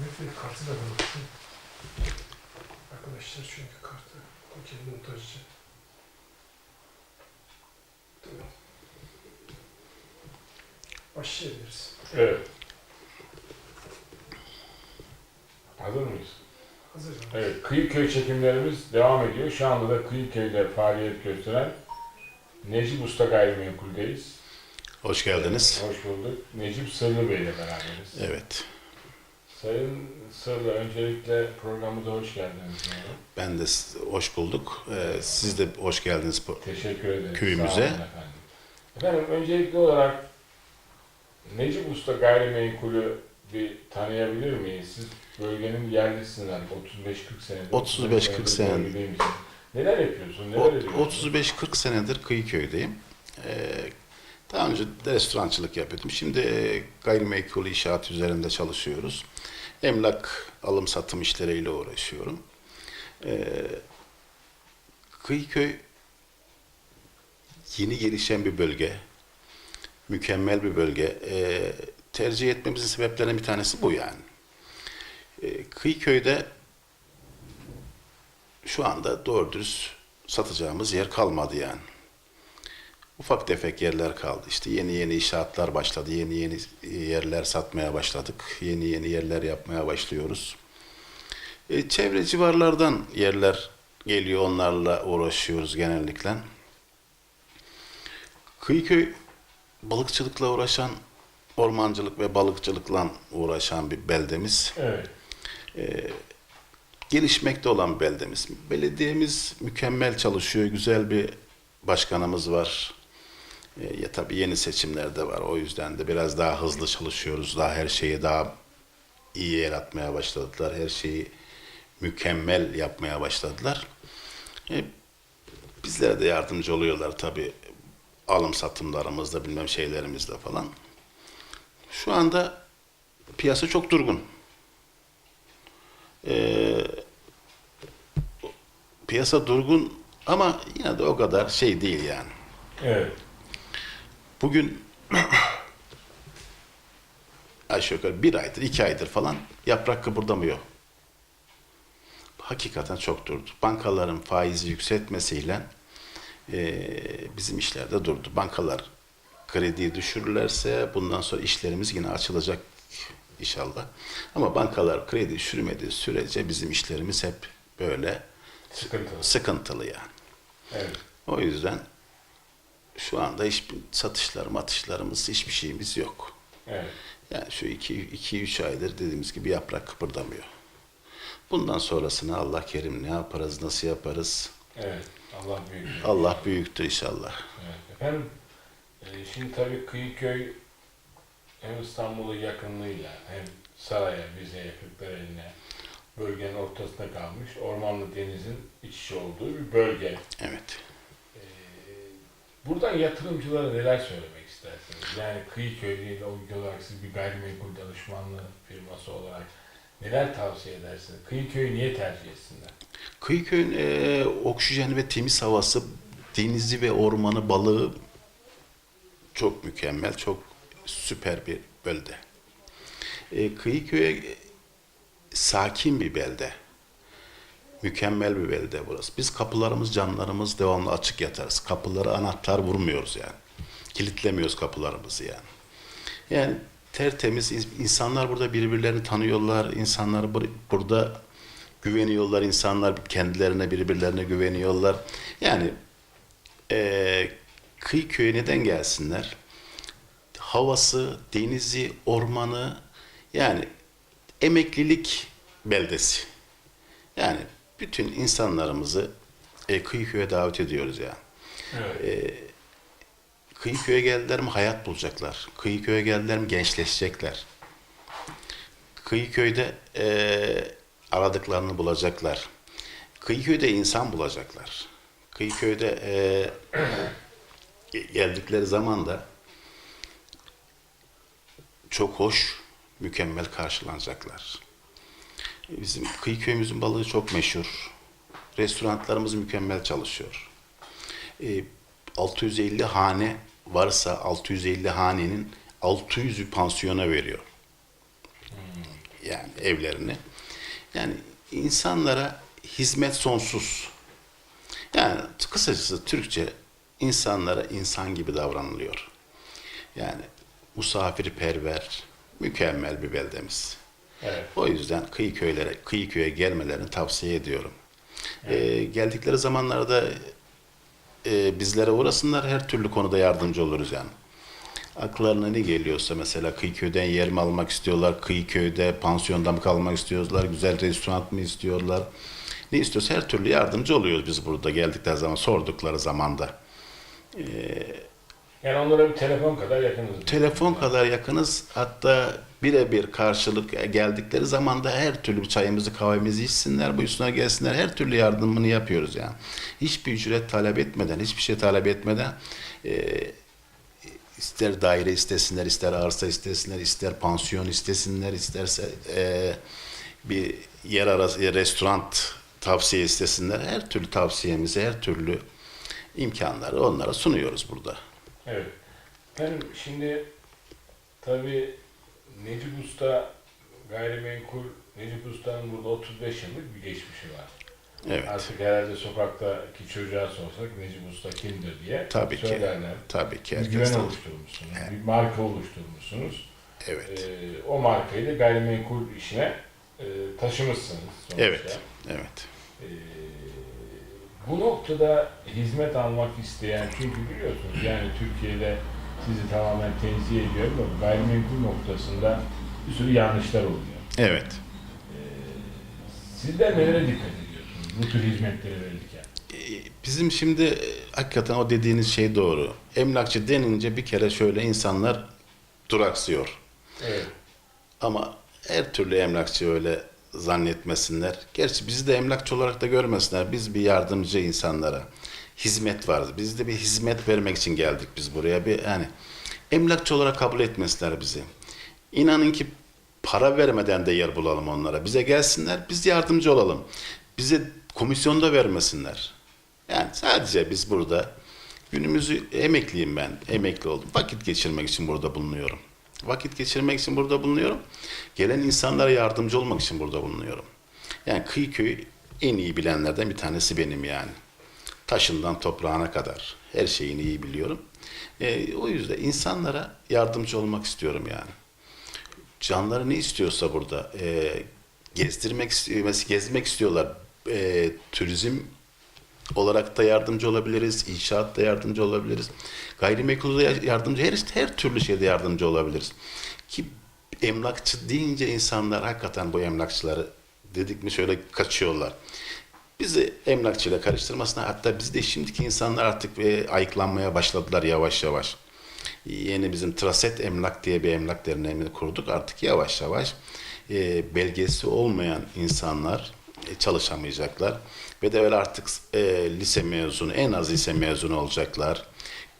Mehmet kartı da unuttum. Arkadaşlar çünkü kartı kokenin montajcı. Tamam. Başlayabiliriz. Evet. Hazır mıyız? Hazır? Evet, Kıyıköy çekimlerimiz devam ediyor. Şu anda da Kıyıköy'de faaliyet gösteren Necip Usta Gayrimenkul'deyiz. Hoş geldiniz. Hoş bulduk. Necip Sırlı Bey ile beraberiz. Evet. Sayın Sırlı, öncelikle programımıza hoş geldiniz. Ben de hoş bulduk. Ee, siz de hoş geldiniz. Teşekkür ederim. Köyümüze. Sağ olun efendim. Efendim, öncelikli olarak Necip Usta Gayrimenkul'ü bir tanıyabilir miyiz? Siz bölgenin yerlisiniz hani 35-40 senedir. 35-40 senedir. Neler yapıyorsun? Neler O- ediyorsun? 35-40 senedir Kıyıköy'deyim. Ee, daha önce de restorançılık yapıyordum. Şimdi e, gayrimenkul inşaat üzerinde çalışıyoruz. Emlak alım satım işleriyle uğraşıyorum. Ee, Kıyıköy yeni gelişen bir bölge. Mükemmel bir bölge. Ee, tercih etmemizin sebeplerinden bir tanesi bu yani. Ee, Kıyıköy'de şu anda doğru dürüst satacağımız yer kalmadı yani. Ufak tefek yerler kaldı. İşte yeni yeni inşaatlar başladı. Yeni yeni yerler satmaya başladık. Yeni yeni yerler yapmaya başlıyoruz. E, çevre civarlardan yerler geliyor. Onlarla uğraşıyoruz genellikle. Kıyıköy balıkçılıkla uğraşan, ormancılık ve balıkçılıkla uğraşan bir beldemiz Evet. gelişmekte olan beldemiz. Belediyemiz mükemmel çalışıyor. Güzel bir başkanımız var. E, ya tabii yeni seçimler de var. O yüzden de biraz daha hızlı çalışıyoruz. Daha her şeyi daha iyi yaratmaya başladılar. Her şeyi mükemmel yapmaya başladılar. E, bizlere de yardımcı oluyorlar tabii. Alım satımlarımızda bilmem şeylerimizde falan. Şu anda piyasa çok durgun. Ee, piyasa durgun ama yine de o kadar şey değil yani. Evet. Bugün aşağı yukarı bir aydır, iki aydır falan yaprak kıpırdamıyor. Hakikaten çok durdu. Bankaların faizi yükseltmesiyle eee, bizim işlerde durdu. Bankalar krediyi düşürürlerse bundan sonra işlerimiz yine açılacak inşallah. Ama bankalar kredi düşürmediği sürece bizim işlerimiz hep böyle Sıkıntılı. sıkıntılı yani. Evet. O yüzden şu anda hiçbir satışlar, matışlarımız, hiçbir şeyimiz yok. Evet. Yani şu iki, iki üç aydır dediğimiz gibi yaprak kıpırdamıyor. Bundan sonrasını Allah kerim ne yaparız, nasıl yaparız? Evet. Allah büyük. Allah büyüktür inşallah. Evet. Efendim, e, şimdi tabii Kıyıköy hem İstanbul'a yakınlığıyla hem Saray'a, Rize'ye, Kırklareli'ne bölgenin ortasında kalmış ormanlı denizin iç içe olduğu bir bölge. Evet. Buradan yatırımcılara neler söylemek istersiniz? Yani Kıyıköy ile o olarak siz bir gayrimenkul danışmanlığı firması olarak neler tavsiye edersiniz? Kıyıköy'ü niye tercih etsinler? Kıyıköy'ün eee oksijen ve temiz havası, denizi ve ormanı, balığı çok mükemmel, çok süper bir bölge. E, Kıyıköy sakin bir belde. Mükemmel bir belde burası. Biz kapılarımız, camlarımız devamlı açık yatarız. Kapıları anahtar vurmuyoruz yani. Kilitlemiyoruz kapılarımızı yani. Yani tertemiz ins- insanlar burada birbirlerini tanıyorlar. İnsanlar bur- burada güveniyorlar. İnsanlar kendilerine birbirlerine güveniyorlar. Yani eee Kıyıköy'e neden gelsinler? Havası, denizi, ormanı yani emeklilik beldesi. Yani bütün insanlarımızı e, Kıyıköy'e davet ediyoruz yani. Evet. Kıyıköy'e geldiler mi hayat bulacaklar. Kıyıköy'e geldiler mi gençleşecekler. Kıyıköy'de eee aradıklarını bulacaklar. Kıyıköy'de insan bulacaklar. Kıyıköy'de eee, geldikleri zaman da çok hoş, mükemmel karşılanacaklar. Bizim Kıyıköy'ümüzün balığı çok meşhur. Restoranlarımız mükemmel çalışıyor. Ee, 650 hane varsa 650 hanenin 600'ü pansiyona veriyor. yani evlerini. Yani insanlara hizmet sonsuz. Yani kısacası Türkçe insanlara insan gibi davranılıyor. Yani misafirperver, mükemmel bir beldemiz. Evet. O yüzden kıyı köylere, kıyı köye gelmelerini tavsiye ediyorum. Ee, geldikleri zamanlarda e, bizlere uğrasınlar her türlü konuda yardımcı oluruz yani. Aklarına ne geliyorsa mesela Kıyıköy'den yer mi almak istiyorlar, Kıyıköy'de pansiyonda mı kalmak istiyorlar, güzel restoran mı istiyorlar. Ne istiyorsa her türlü yardımcı oluyoruz biz burada geldikleri zaman, sordukları zamanda. Yani onlara bir telefon kadar yakınız. Telefon kadar yakınız hatta birebir karşılık geldikleri zaman da her türlü çayımızı kahvemizi içsinler, buyursunlar gelsinler her türlü yardımını yapıyoruz yani. Hiçbir ücret talep etmeden, hiçbir şey talep etmeden e, ister daire istesinler, ister arsa istesinler, ister pansiyon istesinler, isterse e, bir yer arası restoran tavsiye istesinler. Her türlü tavsiyemizi, her türlü imkanları onlara sunuyoruz burada. Evet. Efendim şimdi tabii Necip Usta gayrimenkul Necip Usta'nın burada 35 yıllık bir geçmişi var. Evet. Artık herhalde sokaktaki çocuğa sorsak Necip Usta kimdir diye Tabii ki. söylerler. Tabii ki Bir güven tanır. oluşturmuşsunuz, bir marka oluşturmuşsunuz. Evet. Ee, o markayı da gayrimenkul işine e, taşımışsınız sonuçta. Evet. Evet. Ee, bu noktada hizmet almak isteyen, çünkü biliyorsunuz yani Türkiye'de sizi tamamen tenzih ediyorum ama gayrimenkul noktasında bir sürü yanlışlar oluyor. Evet. Sizler nelere dikkat ediyorsunuz bu tür hizmetleri verirken? Ee, Bizim şimdi e, hakikaten o dediğiniz şey doğru. Emlakçı denince bir kere şöyle insanlar duraksıyor. Evet. Ama her türlü emlakçı öyle zannetmesinler. Gerçi bizi de emlakçı olarak da görmesinler. Biz bir yardımcı insanlara. Hizmet var. Biz de bir hizmet vermek için geldik biz buraya. Bir yani emlakçı olarak kabul etmesinler bizi. İnanın ki para vermeden de yer bulalım onlara. Bize gelsinler, biz yardımcı olalım. Bize komisyonda vermesinler. Yani sadece biz burada günümüzü emekliyim ben. Emekli oldum. Vakit geçirmek için burada bulunuyorum. Vakit geçirmek için burada bulunuyorum. Gelen insanlara yardımcı olmak için burada bulunuyorum. Yani Kıyıköy'ü en iyi bilenlerden bir tanesi benim yani. Taşından toprağına kadar her şeyini iyi biliyorum. Ee, o yüzden insanlara yardımcı olmak istiyorum yani canları ne istiyorsa burada e, gezdirmek istiyor, gezmek istiyorlar. E, turizm olarak da yardımcı olabiliriz, inşaatta yardımcı olabiliriz, gayrimenkulde yardımcı, her, her türlü şeyde yardımcı olabiliriz. Ki emlakçı deyince insanlar hakikaten bu emlakçıları dedik mi şöyle kaçıyorlar. Bizi emlakçıyla karıştırmasına hatta biz de şimdiki insanlar artık e, ayıklanmaya başladılar yavaş yavaş yeni bizim Traset Emlak diye bir emlak derneğini kurduk. Artık yavaş yavaş e, belgesi olmayan insanlar e, çalışamayacaklar. Ve de öyle artık e, lise mezunu, en az lise mezunu olacaklar.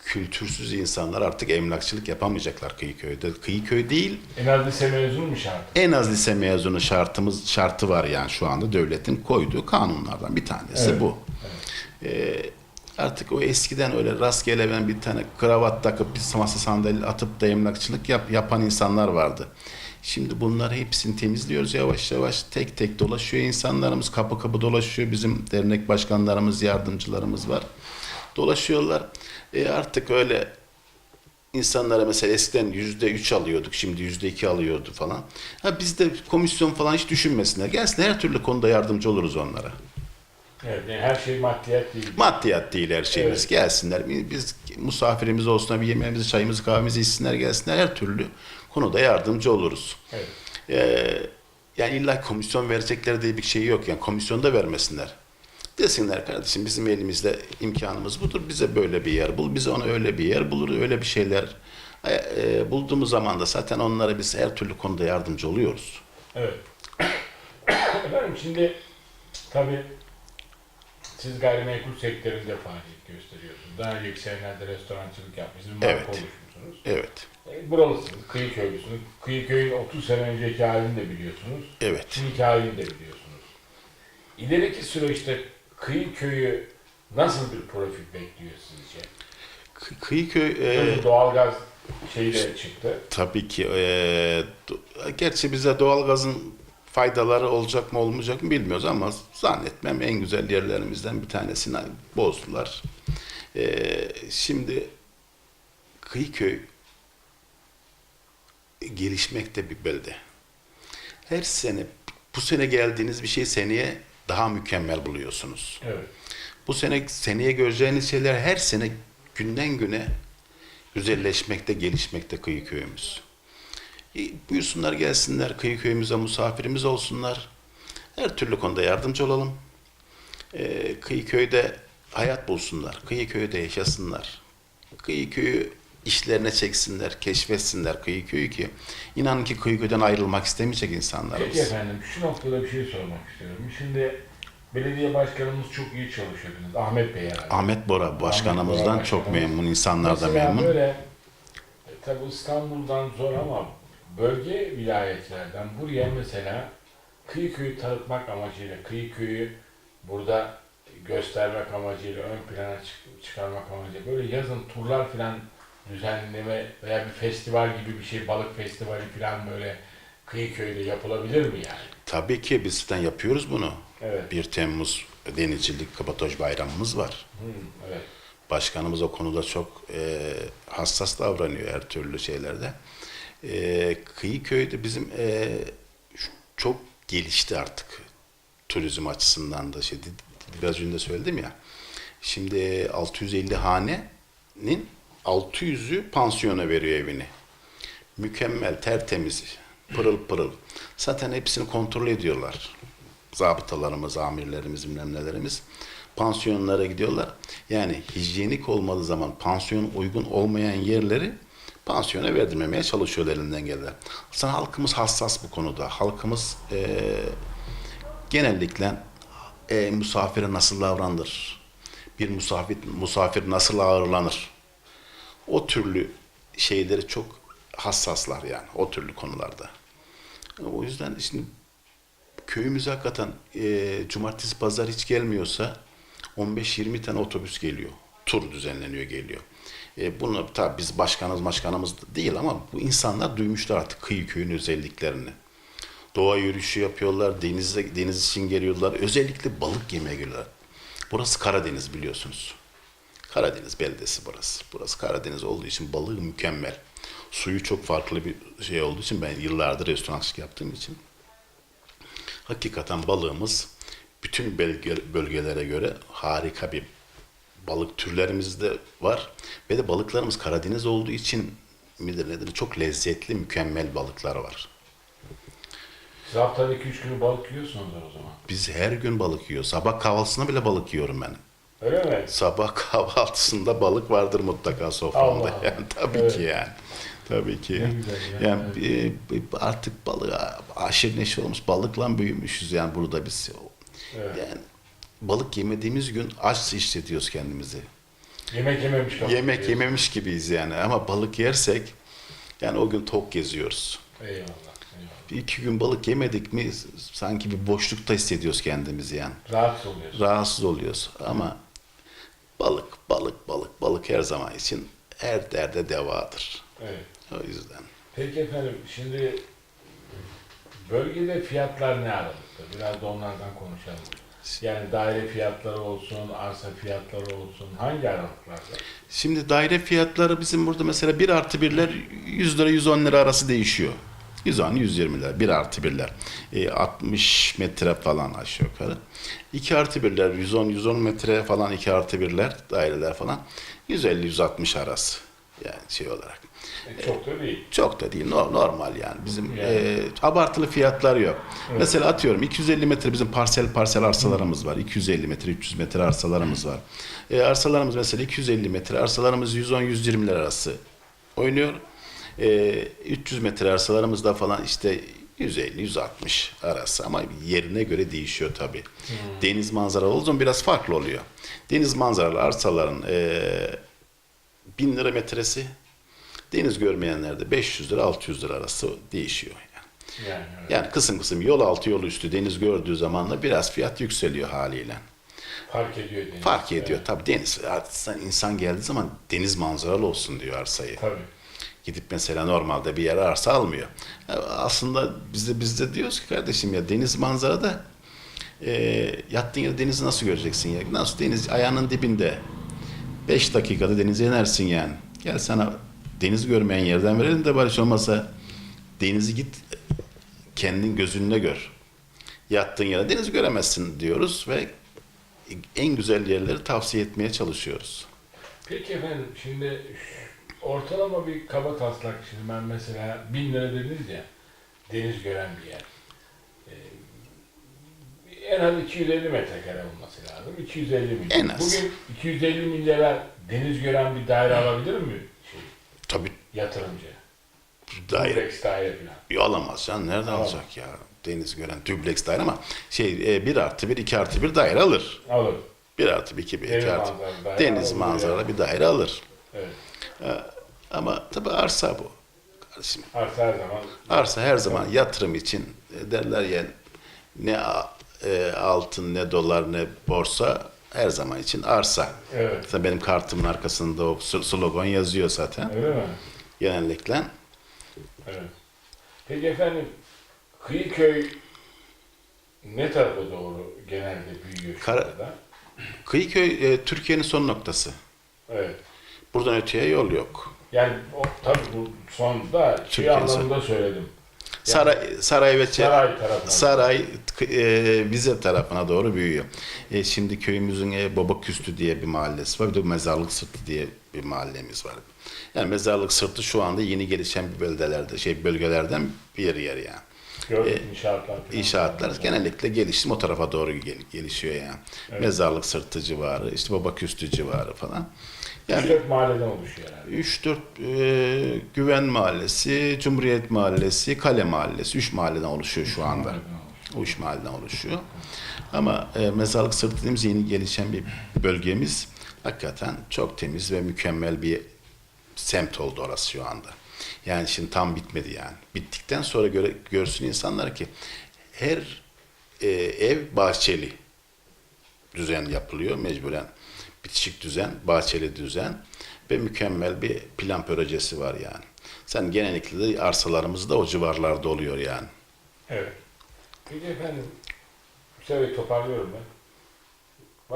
Kültürsüz insanlar artık emlakçılık yapamayacaklar Kıyıköy'de. Kıyıköy değil, En az lise mezunu mu şart? en az lise mezunu şartımız şartı var yani şu anda devletin koyduğu kanunlardan bir tanesi Evet, bu. Ee, artık o eskiden öyle rastgele ben bir tane kravat takıp bir masa sandalye atıp da emlakçılık yap, yapan insanlar vardı. Şimdi bunları hepsini temizliyoruz yavaş yavaş tek tek dolaşıyor insanlarımız kapı kapı dolaşıyor bizim dernek başkanlarımız yardımcılarımız var dolaşıyorlar e artık öyle insanlara mesela eskiden yüzde üç alıyorduk, şimdi yüzde iki alıyordu falan. Ha biz de komisyon falan hiç düşünmesinler. Gelsinler her türlü konuda yardımcı oluruz onlara. Evet, yani her şey maddiyat değil. Maddiyat değil her şeyimiz. Evet. Gelsinler. Biz misafirimiz olsun, bir yemeğimizi, çayımızı, kahvemizi içsinler, gelsinler. Her türlü konuda yardımcı oluruz. Evet. Ee, yani illa komisyon verecekleri diye bir şey yok. Yani komisyonda vermesinler. Desinler kardeşim bizim elimizde imkanımız budur. Bize böyle bir yer bul. Bize ona öyle bir yer bulur. Öyle bir şeyler e, e, bulduğumuz zaman da zaten onlara biz her türlü konuda yardımcı oluyoruz. Evet. Efendim şimdi tabii siz gayrimenkul sektöründe faaliyet gösteriyorsunuz. Daha önceki senelerde restorancılık yapmışsınız, marka Evet. Evet. E, buralısınız, kıyı köylüsünüz. Kıyı köyün 30 sene önceki halini de biliyorsunuz. Evet. Şimdiki halini de biliyorsunuz. İleriki süreçte kıyı köyü nasıl bir profil bekliyor sizce? Kı- Kıyıköy e, Tabii doğalgaz şey de çıktı. Tabii ki. eee, do- gerçi bize doğalgazın faydaları olacak mı olmayacak mı bilmiyoruz ama zannetmem en güzel yerlerimizden bir tanesini bozdular. Eee, şimdi Kıyıköy gelişmekte bir belde. Her sene bu sene geldiğiniz bir şey seneye daha mükemmel buluyorsunuz. Evet. Bu sene seneye göreceğiniz şeyler her sene günden güne güzelleşmekte, gelişmekte kıyı köyümüz. E, buyursunlar gelsinler kıyı köyümüze misafirimiz olsunlar. Her türlü konuda yardımcı olalım. E, kıyı köyde hayat bulsunlar. Kıyı köyde yaşasınlar. Kıyı köyü işlerine çeksinler, keşfetsinler kıyı köyü ki inanın ki kıyı köyden ayrılmak istemeyecek insanlarımız. Peki efendim şu noktada bir şey sormak istiyorum. Şimdi belediye başkanımız çok iyi çalışıyor. dediniz. Ahmet Bey herhalde. Ahmet Bora başkanımızdan Bora çok başkanımız. memnun, insanlar da Mesela memnun. böyle e, tabi İstanbul'dan zor ama bölge vilayetlerden buraya mesela kıyı köyü tanıtmak amacıyla, kıyı köyü burada göstermek amacıyla, ön plana çık- çıkarmak amacıyla böyle yazın turlar falan düzenleme veya bir festival gibi bir şey, balık festivali falan böyle kıyı köyde yapılabilir mi yani? Tabii ki biz zaten yapıyoruz bunu. Evet. 1 Temmuz Denizcilik Kapatoj Bayramımız var. Hı, evet. Başkanımız o konuda çok e, hassas davranıyor her türlü şeylerde. E, Kıyıköy'de bizim e, çok gelişti artık turizm açısından da şey biraz önce söyledim ya. Şimdi 650 hanenin 600'ü pansiyona veriyor evini. Mükemmel, tertemiz, pırıl pırıl. Zaten hepsini kontrol ediyorlar. Zabıtalarımız, amirlerimiz, bilmem nelerimiz. Pansiyonlara gidiyorlar. Yani hijyenik olmadığı zaman pansiyon uygun olmayan yerleri pansiyona verdirmemeye çalışıyorlar elinden gelirler. Aslında halkımız hassas bu konuda. Halkımız eee genellikle e, misafire nasıl davranılır? Bir misafir, misafir nasıl ağırlanır? O türlü şeyleri çok hassaslar yani o türlü konularda. O yüzden şimdi köyümüze hakikaten e, cumartesi pazar hiç gelmiyorsa 15-20 tane otobüs geliyor. Tur düzenleniyor geliyor. E, bunu tabii biz başkanımız başkanımız değil ama bu insanlar duymuşlar artık kıyı köyün özelliklerini. Doğa yürüyüşü yapıyorlar, denizde, deniz için geliyorlar. Özellikle balık yemeye geliyorlar. Burası Karadeniz biliyorsunuz. Karadeniz beldesi burası. Burası Karadeniz olduğu için balığı mükemmel. Suyu çok farklı bir şey olduğu için ben yıllardır restorançılık yaptığım için hakikaten balığımız bütün bölge- bölgelere göre harika bir balık türlerimiz de var ve de balıklarımız Karadeniz olduğu için midir nedir çok lezzetli mükemmel balıklar var. Siz haftada 2-3 günü balık yiyorsunuzdur o zaman. Biz her gün balık yiyoruz. Sabah kahvaltısında bile balık yiyorum ben. Öyle mi? Sabah kahvaltısında balık vardır mutlaka soframda. Allah. Yani tabii Evet. ki yani. Tabii ki. Ne güzel ya. Yani e, e, artık balığa aşırı neşe olmuş. Balıkla büyümüşüz yani burada biz. Evet. Yani balık yemediğimiz gün aç hissediyoruz kendimizi. Yemek yememiş kapı. Yemek yememiş gibiyiz yani ama balık yersek yani o gün tok geziyoruz. Eyvallah. eyvallah. Bir iki gün balık yemedik mi sanki bir boşlukta hissediyoruz kendimizi yani. Rahatsız oluyorsun. Rahatsız oluyoruz ama balık, balık, balık, balık her zaman için her derde devadır. Evet. O yüzden. Peki efendim şimdi bölgede fiyatlar ne aralıkta? Biraz da onlardan konuşalım. Yani daire fiyatları olsun, arsa fiyatları olsun. Hangi aralıklarda? Şimdi daire fiyatları bizim burada mesela 1 artı 1'ler 100 lira 110 lira arası değişiyor. 110 120 lira 1 artı 1'ler. E, 60 metre falan aşağı yukarı. 2 artı 1'ler 110 110 metre falan 2 artı 1'ler daireler falan 150 160 arası. Yani şey olarak. E, çok da değil. Çok da değil no- normal yani bizim Yani. e, abartılı fiyatlar yok. Evet. Mesela atıyorum 250 metre bizim parsel parsel arsalarımız var. 250 metre 300 metre arsalarımız var. E, arsalarımız mesela 250 metre arsalarımız 110-120 lira arası oynuyor. E, 300 metre arsalarımızda falan işte 150-160 arası ama yerine göre değişiyor tabii. Deniz manzaralı olduğu biraz farklı oluyor. Deniz manzaralı arsaların e, 1000 lira metresi Deniz görmeyenlerde 500 lira 600 lira arası değişiyor. Yani. Yani, evet. yani kısım kısım yol altı yol üstü deniz gördüğü zaman da biraz fiyat yükseliyor haliyle. fark ediyor deniz. Fark ediyor Evet. tabii deniz. Artık insan geldiği zaman deniz manzaralı olsun diyor arsayı. Tabii. Gidip mesela normalde bir yere arsa almıyor. Ya Aslında biz de, biz de diyoruz ki kardeşim ya deniz manzarada e, yattığın yerde denizi nasıl göreceksin ya? Nasıl deniz ayağının dibinde. 5 dakikada denize inersin yani. Gel sana denizi görmeyen yerden verelim de bari hiç olmazsa denizi git kendin gözünle gör. Yattığın yere denizi göremezsin diyoruz ve en güzel yerleri tavsiye etmeye çalışıyoruz. Peki efendim şimdi ortalama bir kaba taslak şimdi ben mesela bin lira dediniz ya deniz gören bir yer. Ee, en az 250 metrekare olması lazım. 250 milyon. En az. Bugün 250 milyara deniz gören bir daire alabilir mi şey, Tabii yatırımcı? daire daire falan. Bir alamaz canım. Nereden Alamaz. alacak ya? Deniz gören dubleks daire ama şey e, 1 artı 1, 2 artı 1 daire alır. Alır. 1 artı 1, 2, 1, Deniz 2 artı manzaralı daire Deniz alır. manzaralı bir daire alır. Evet. Ama tabii arsa bu. Kardeşim, Arsa her zaman. arsa her zaman yatırım için e, derler ya ne e, altın ne dolar ne borsa her zaman için arsa. Evet. Zaten benim kartımın arkasında o slogan yazıyor zaten. Öyle mi? Genellikle. Evet. Peki efendim Kıyıköy ne tarafa doğru genelde büyüyor şu Kara- anda? Kıyıköy e, Türkiye'nin son noktası. Evet. Buradan öteye yol yok. Yani o tabii bu sonda şey Türkiye'nin son- anlamında söyledim. Saray, saray ve Saray tarafına. Saray e, Vize tarafına doğru büyüyor. E, şimdi köyümüzün e, Baba Küstü diye bir mahallesi var. Bir de Mezarlık Sırtı diye bir mahallemiz var. Yani Mezarlık Sırtı şu anda yeni gelişen bir bölgelerde, şey bölgelerden bir yer yani. Gördük e, inşaatlar. İnşaatlar genellikle gelişim o tarafa doğru gel- gelişiyor yani. Evet. Mezarlık Sırtı civarı, işte Baba Küstü civarı falan. Yani 3-4 mahalleden oluşuyor herhalde. 3-4 e, Güven Mahallesi, Cumhuriyet Mahallesi, Kale Mahallesi. 3 mahalleden oluşuyor şu anda. O 3 mahalleden oluşuyor. Ama e, Mezarlık Sırtı dediğimiz yeni gelişen bir bölgemiz hakikaten çok temiz ve mükemmel bir semt oldu orası şu anda. Yani şimdi tam bitmedi yani. Bittikten sonra göre, görsün insanlar ki her e, ev bahçeli düzen yapılıyor mecburen. Bitişik düzen, bahçeli düzen ve mükemmel bir plan projesi var yani. Sen genellikle de arsalarımız da o civarlarda oluyor yani. Evet. Peki efendim Hüseyin Bey toparlıyorum ben.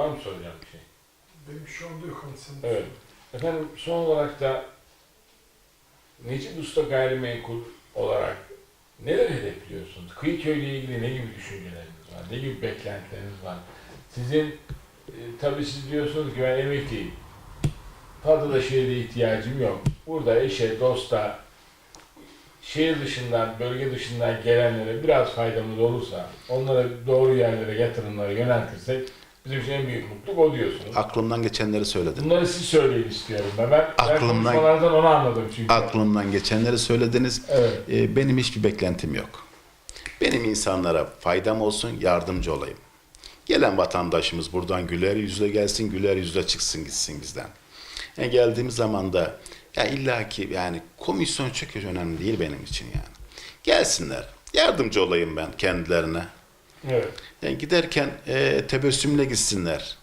Var mı soracağım bir şey? Benim şu anda yok sen. Evet. Efendim son olarak da Necip Usta Gayrimenkul olarak neler hedefliyorsunuz? Kıyıköy ile ilgili ne gibi düşünceleriniz var? Ne gibi beklentileriniz var? Sizin e, tabii siz diyorsunuz ki ben emekliyim. Fazla da şehirde ihtiyacım yok. Burada eşe, dosta, şehir dışından, bölge dışından gelenlere biraz faydamız olursa, onlara doğru yerlere yatırımları yöneltirsek bizim için en büyük mutluluk o diyorsunuz. Aklımdan geçenleri söyledim. Bunları siz söyleyin istiyorum ben. Ben, ben Aklımdan- konuşmalardan onu anladım çünkü. Aklımdan geçenleri söylediniz. Evet. Ee, benim hiçbir beklentim yok. Benim insanlara faydam olsun, yardımcı olayım. Gelen vatandaşımız buradan güler yüzle gelsin, güler yüzle çıksın gitsin bizden. Yani geldiğimiz zaman da ya illaki yani komisyon çok önemli değil benim için yani. Gelsinler, yardımcı olayım ben kendilerine. Evet. Yani giderken e, tebessümle gitsinler.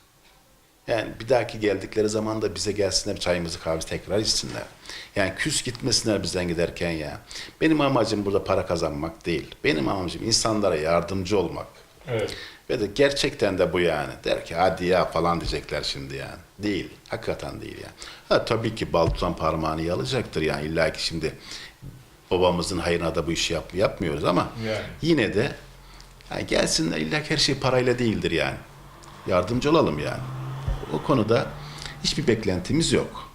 Yani bir dahaki geldikleri zaman da bize gelsinler çayımızı kahvemizi tekrar içsinler. Yani küs gitmesinler bizden giderken ya. Benim amacım burada para kazanmak değil. Benim amacım insanlara yardımcı olmak. Evet. Ve de gerçekten de bu yani. Der ki hadi ya falan diyecekler şimdi yani. Değil. Hakikaten değil yani. Ha tabii ki bal tutan parmağını yalacaktır yani. İlla ki şimdi babamızın hayrına da bu işi yap, yapmıyoruz ama Yani. yine de yani gelsinler illa ki her şey parayla değildir yani. Yardımcı olalım yani. O konuda hiçbir beklentimiz yok.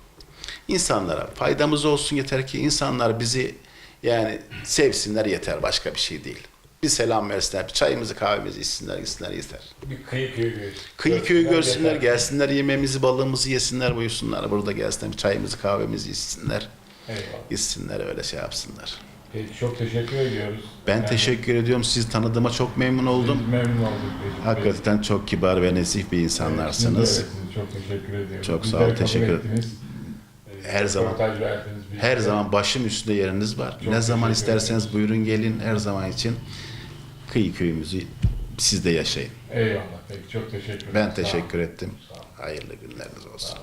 İnsanlara faydamız olsun yeter ki insanlar bizi yani sevsinler yeter başka bir şey değil. Bir selam versinler, bir çayımızı kahvemizi içsinler, gitsinler yeter. Bir kıyı köyü görsünler. Kıyı köyü görsünler, gelsinler yemeğimizi, balığımızı yesinler, buyursunlar. Burada gelsinler, bir çayımızı, kahvemizi içsinler, Eyvallah. gitsinler öyle şey yapsınlar. Peki çok teşekkür ediyoruz. Ben Yani teşekkür ediyorum. Sizi tanıdığıma çok memnun oldum. biz Memnun olduk. Hakikaten çok kibar ve nezih bir Evet, insanlarsınız. öylesiniz. Çok teşekkür ediyorum. Çok sağ olun, teşekkür. Ee, Her zaman- verdiniz bize. Her zaman başım üstünde yeriniz var. Çok ne zaman isterseniz buyurun gelin. Her zaman için kıyı köyümüzü siz de yaşayın. Eyvallah. Peki çok teşekkür ederim. Ben teşekkür ettim. Hayırlı günleriniz olsun.